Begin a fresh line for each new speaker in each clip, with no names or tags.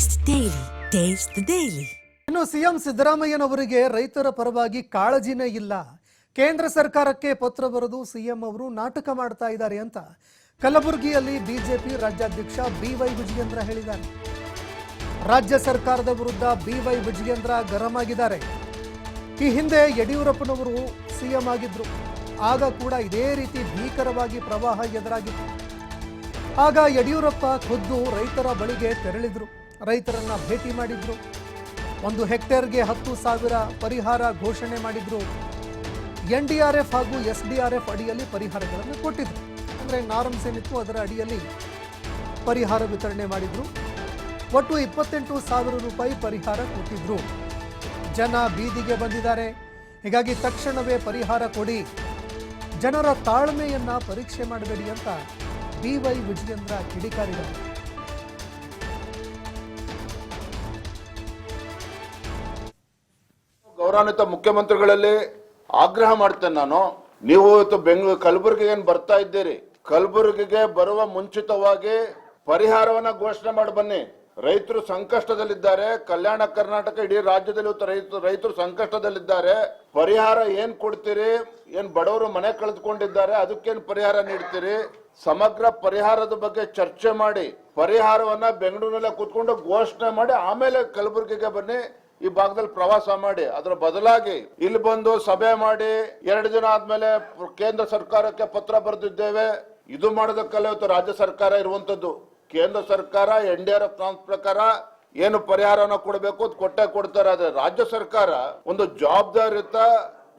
Taste daily taste daily.
ಇನ್ನು CM ಸಿದ್ದರಾಮಯ್ಯನವರಿಗೆ ರೈತರ ಪರವಾಗಿ ಕಾಳಜಿನೇ ಇಲ್ಲ. ಕೇಂದ್ರ ಸರ್ಕಾರಕ್ಕೆ ಪತ್ರ ಬರೆದು ಸಿಎಂ ಅವರು ನಾಟಕ ಮಾಡ್ತಾ ಇದ್ದಾರೆ ಅಂತ ಕಲಬುರಗಿಯಲ್ಲಿ ಬಿಜೆಪಿ ರಾಜ್ಯಾಧ್ಯಕ್ಷ ಬಿವೈ ವಿಜಯೇಂದ್ರ ಹೇಳಿದ್ದಾರೆ. ರಾಜ್ಯ ಸರ್ಕಾರದ ವಿರುದ್ಧ ಬಿವೈ ವಿಜಯೇಂದ್ರ ಗರಂ ಆಗಿದ್ದಾರೆ ಈ ಹಿಂದೆ ಯಡಿಯೂರಪ್ಪನವರು ಸಿಎಂ ಆಗಿದ್ರು. ಆಗ ಕೂಡ ಇದೇ ರೀತಿ ಭೀಕರವಾಗಿ ಪ್ರವಾಹ ಎದುರಾಗಿತ್ತು. ಆಗ ಯಡಿಯೂರಪ್ಪ ಖುದ್ದು ರೈತರ ಬಳಿಗೆ ತೆರಳಿದ್ರು. ರೈತರನ್ನ ಭೇಟಿ ಮಾಡಿದ್ರು. ಒಂದು ಹೆಕ್ಟೇರ್ಗೆ ಹತ್ತು ಸಾವಿರ ಪರಿಹಾರ ಘೋಷಣೆ ಮಾಡಿದ್ರು. ಎನ್ ಡಿ ಆರ್ ಎಫ್ ಹಾಗೂ ಎಸ್ ಡಿ ಆರ್ ಎಫ್ ಅಡಿಯಲ್ಲಿ ಪರಿಹಾರಗಳನ್ನು ಕೊಟ್ಟಿದ್ರು. ಅಂದರೆ ನಾರಂ ಸೇನಿತ್ತು, ಅದರ ಅಡಿಯಲ್ಲಿ ಪರಿಹಾರ ವಿತರಣೆ ಮಾಡಿದ್ರು. ಒಟ್ಟು ಇಪ್ಪತ್ತೆಂಟು ಸಾವಿರ ರೂಪಾಯಿ ಪರಿಹಾರ ಕೊಟ್ಟಿದ್ರು. ಜನ ಬೀದಿಗೆ ಬಂದಿದ್ದಾರೆ. ಹೀಗಾಗಿ ತಕ್ಷಣವೇ ಪರಿಹಾರ ಕೊಡಿ. ಜನರ ತಾಳ್ಮೆಯನ್ನ ಪರೀಕ್ಷೆ ಮಾಡಬೇಡಿ ಅಂತ ಬಿ ವೈ ವಿಜಯೇಂದ್ರ ಕಿಡಿಕಾರಿದರು
ಗೌರವಾನ್ವಿತ ಮುಖ್ಯಮಂತ್ರಿಗಳಲ್ಲಿ ಆಗ್ರಹ ಮಾಡ್ತೇನೆ ನಾನು. ನೀವು ಇವತ್ತು ಬೆಂಗಳೂರು, ಕಲಬುರಗಿಗೆ ಬರ್ತಾ ಇದ್ದೀರಿ? ಕಲಬುರಗಿಗೆ ಬರುವ ಮುಂಚಿತವಾಗಿ ಪರಿಹಾರವನ್ನ ಘೋಷಣೆ ಮಾಡಿ ಬನ್ನಿ. ರೈತರು ಸಂಕಷ್ಟದಲ್ಲಿದ್ದಾರೆ. ಕಲ್ಯಾಣ ಕರ್ನಾಟಕ ಇಡೀ ರಾಜ್ಯದಲ್ಲಿ ರೈತರು ರೈತರು ಸಂಕಷ್ಟದಲ್ಲಿದ್ದಾರೆ. ಪರಿಹಾರ ಏನ್ ಕೊಡ್ತೀರಿ? ಏನ್ ಬಡವರು ಮನೆ ಕಳೆದುಕೊಂಡಿದ್ದಾರೆ, ಅದಕ್ಕೇನು ಪರಿಹಾರ ನೀಡ್ತೀರಿ? ಸಮಗ್ರ ಪರಿಹಾರದ ಬಗ್ಗೆ ಚರ್ಚೆ ಮಾಡಿ, ಪರಿಹಾರವನ್ನ ಬೆಂಗಳೂರಿನಲ್ಲೇ ಕೂತ್ಕೊಂಡು ಘೋಷಣೆ ಮಾಡಿ, ಆಮೇಲೆ ಕಲಬುರಗಿಗೆ ಬನ್ನಿ. ಈ ಭಾಗದಲ್ಲಿ ಪ್ರವಾಸ ಮಾಡಿ, ಅದರ ಬದಲಾಗಿ ಇಲ್ಲಿ ಬಂದು ಸಭೆ ಮಾಡಿ, ಎರಡು ದಿನ ಆದ್ಮೇಲೆ ಕೇಂದ್ರ ಸರ್ಕಾರಕ್ಕೆ ಪತ್ರ ಬರೆದಿದ್ದೇವೆ. ಇದು ಮಾಡೋದಕ್ಕಲ್ಲ ಇವತ್ತು ರಾಜ್ಯ ಸರ್ಕಾರ ಇರುವಂತದ್ದು. ಕೇಂದ್ರ ಸರ್ಕಾರ, ಎನ್ ಡಿ ಆರ್ ಎಫ್ ಪ್ರಕಾರ ಏನು ಪರಿಹಾರನ ಕೊಡಬೇಕು ಅದು ಕೊಟ್ಟೆ ಕೊಡ್ತಾರೆ. ಆದ್ರೆ ರಾಜ್ಯ ಸರ್ಕಾರ ಒಂದು ಜವಾಬ್ದಾರಿಯುತ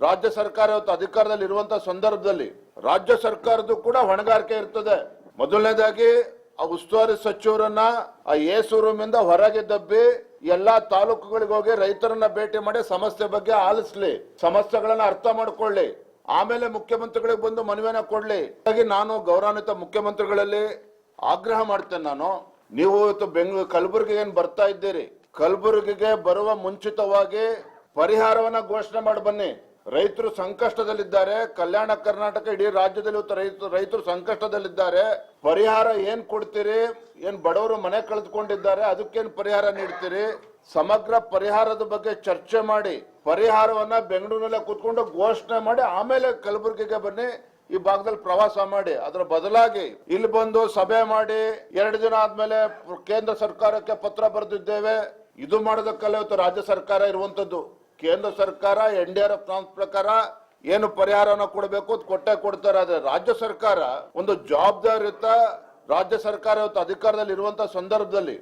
ರಾಜ್ಯ ಸರ್ಕಾರ ಇವತ್ತು ಅಧಿಕಾರದಲ್ಲಿ ಇರುವಂತ ಸಂದರ್ಭದಲ್ಲಿ ರಾಜ್ಯ ಸರ್ಕಾರದ್ದು ಕೂಡ ಹೊಣೆಗಾರಿಕೆ ಇರ್ತದೆ. ಮೊದಲನೇದಾಗಿ ಆ ಉಸ್ತುವಾರಿ ಸಚಿವರನ್ನ ಆ ಎಸು ರೂಮಿಂದ ಹೊರಗೆ ದಬ್ಬಿ ಎಲ್ಲಾ ತಾಲೂಕುಗಳಿಗೆ ಹೋಗಿ ರೈತರನ್ನ ಭೇಟಿ ಮಾಡಿ ಸಮಸ್ಯೆ ಬಗ್ಗೆ ಆಲಿಸ್ಲಿ, ಸಮಸ್ಯೆಗಳನ್ನ ಅರ್ಥ ಮಾಡ್ಕೊಳ್ಳಿ. ಆಮೇಲೆ ಮುಖ್ಯಮಂತ್ರಿಗಳಿಗೆ ಬಂದು ಮನವಿಯನ್ನ ಕೊಡ್ಲಿ. ಹಾಗಾಗಿ ನಾನು ಗೌರವಾನ್ವಿತ ಮುಖ್ಯಮಂತ್ರಿಗಳಲ್ಲಿ ಆಗ್ರಹ ಮಾಡ್ತೇನೆ ನಾನು. ನೀವು ಇವತ್ತು ಬೆಂಗಳೂರು ಏನ್ ಬರ್ತಾ ಇದ್ದೀರಿ? ಕಲಬುರಗಿಗೆ ಬರುವ ಮುಂಚಿತವಾಗಿ ಪರಿಹಾರವನ್ನ ಘೋಷಣೆ ಮಾಡಿ ಬನ್ನಿ. ರೈತರು ಸಂಕಷ್ಟದಲ್ಲಿದ್ದಾರೆ. ಕಲ್ಯಾಣ ಕರ್ನಾಟಕ ಇಡೀ ರಾಜ್ಯದಲ್ಲಿ ರೈತರು ಸಂಕಷ್ಟದಲ್ಲಿದ್ದಾರೆ. ಪರಿಹಾರ ಏನ್ ಕೊಡ್ತೀರಿ? ಏನ್ ಬಡವರು ಮನೆ ಕಳೆದುಕೊಂಡಿದ್ದಾರೆ, ಅದಕ್ಕೇನ್ ಪರಿಹಾರ ನೀಡ್ತೀರಿ? ಸಮಗ್ರ ಪರಿಹಾರದ ಬಗ್ಗೆ ಚರ್ಚೆ ಮಾಡಿ, ಪರಿಹಾರವನ್ನ ಬೆಂಗಳೂರಿನಲ್ಲೇ ಕೂತ್ಕೊಂಡು ಘೋಷಣೆ ಮಾಡಿ, ಆಮೇಲೆ ಕಲಬುರಗಿಗೆ ಬನ್ನಿ, ಈ ಭಾಗದಲ್ಲಿ ಪ್ರವಾಸ ಮಾಡಿ. ಅದರ ಬದಲಾಗಿ ಇಲ್ಲಿ ಬಂದು ಸಭೆ ಮಾಡಿ, ಎರಡು ದಿನ ಆದ್ಮೇಲೆ ಕೇಂದ್ರ ಸರ್ಕಾರಕ್ಕೆ ಪತ್ರ ಬರೆದಿದ್ದೇವೆ. ಇದು ಮಾಡೋದಕ್ಕಲ್ಲ ಇವತ್ತು ರಾಜ್ಯ ಸರ್ಕಾರ ಇರುವಂತದ್ದು. ಕೇಂದ್ರ ಸರ್ಕಾರ, ಎನ್ ಡಿ ಆರ್ ಎಫ್ ಪ್ರಕಾರ ಏನು ಪರಿಹಾರನ ಕೊಡಬೇಕು ಕೊಟ್ಟೆ ಕೊಡ್ತಾರೆ, ಆದ್ರೆ ರಾಜ್ಯ ಸರ್ಕಾರ ಒಂದು ಜವಾಬ್ದಾರಿಯುತ, ರಾಜ್ಯ ಸರ್ಕಾರ ಅಧಿಕಾರದಲ್ಲಿ ಇರುವಂತ ಸಂದರ್ಭದಲ್ಲಿ